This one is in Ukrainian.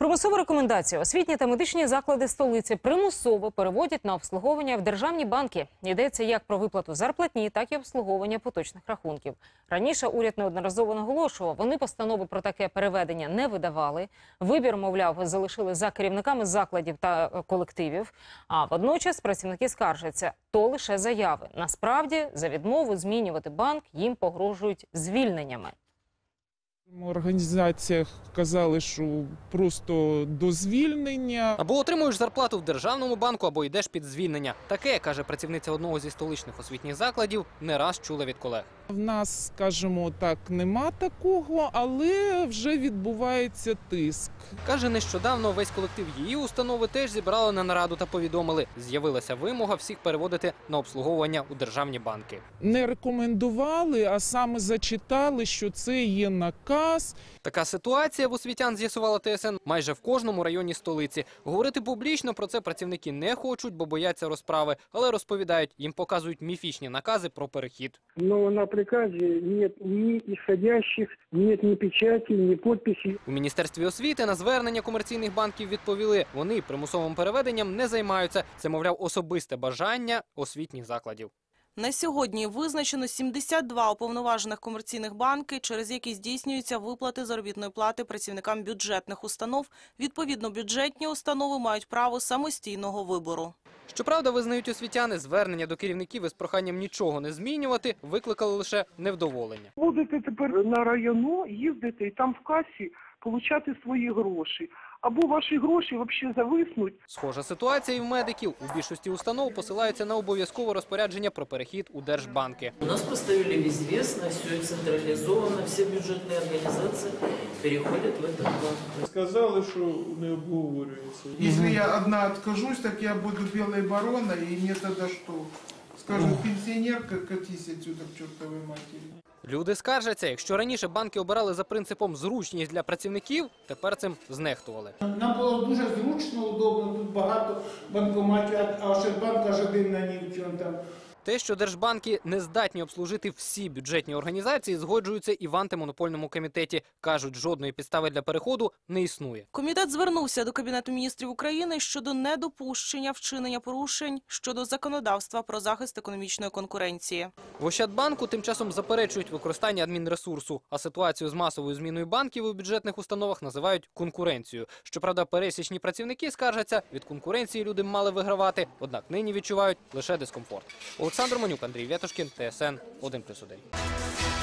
Примусова рекомендація. Освітні та медичні заклади столиці примусово переводять на обслуговування в державні банки. Йдеться як про виплату зарплатні, так і обслуговування поточних рахунків. Раніше уряд неодноразово наголошував, вони постанови про таке переведення не видавали. Вибір, мовляв, залишили за керівниками закладів та е, колективів. А водночас працівники скаржаться, то лише заяви. Насправді, за відмову змінювати банк їм погрожують звільненнями. Організаціях казали, що просто до звільнення. Або отримуєш зарплату в державному банку, або йдеш під звільнення. Таке, каже працівниця одного зі столичних освітніх закладів, не раз чула від колег. В нас, скажімо так, нема такого, але вже відбувається тиск. Каже, нещодавно весь колектив її установи теж зібрали на нараду та повідомили, з'явилася вимога всіх переводити на обслуговування у державні банки. Не рекомендували, а саме зачитали, що це є наказ. Така ситуація в освітян з'ясувала ТСН майже в кожному районі столиці. Говорити публічно про це працівники не хочуть, бо бояться розправи, але розповідають, їм показують міфічні накази про перехід. Но на приказе нет ни исходящих, нет ни печати, ни подписи. У міністерстві освіти на звернення комерційних банків відповіли, вони примусовим переведенням не займаються. Це мовляв особисте бажання освітніх закладів. На сьогодні визначено 72 уповноважених комерційних банки, через які здійснюються виплати заробітної плати працівникам бюджетних установ. Відповідно, бюджетні установи мають право самостійного вибору. Щоправда, визнають освітяни, звернення до керівників із проханням нічого не змінювати викликали лише невдоволення. Будете тепер на району їздити і там в касі получати свої гроші. Або ваші гроші взагалі зависнуть. Схожа ситуація і в медиків. У більшості установ посилаються на обов'язкове розпорядження про перехід у держбанки. У нас просто в известно, все централизовано, все бюджетные организации переходят в этот банк. Сказали, що не обговорюється. Если я одна откажусь, так я буду белой вороной, и мне тогда что? Скажут, пенсионерка, катись отсюда к чертовой матери. Люди скаржаться, якщо раніше банки обирали за принципом зручність для працівників, тепер цим знехтували. Нам було дуже зручно, удобно, тут багато банкоматів, а Ощадбанк аж один на ній, там. Те, що держбанки не здатні обслужити всі бюджетні організації, згоджуються і в антимонопольному комітеті. кажуть, жодної підстави для переходу не існує. Комітет звернувся до Кабінету міністрів України щодо недопущення вчинення порушень щодо законодавства про захист економічної конкуренції. В Ощадбанку тим часом заперечують використання адмінресурсу, а ситуацію з масовою зміною банків у бюджетних установах називають конкуренцією. Щоправда, пересічні працівники скаржаться, від конкуренції люди мали вигравати, однак нині відчувають лише дискомфорт. Олександр Манюк, Андрій Вятушкін, ТСН 1+,1.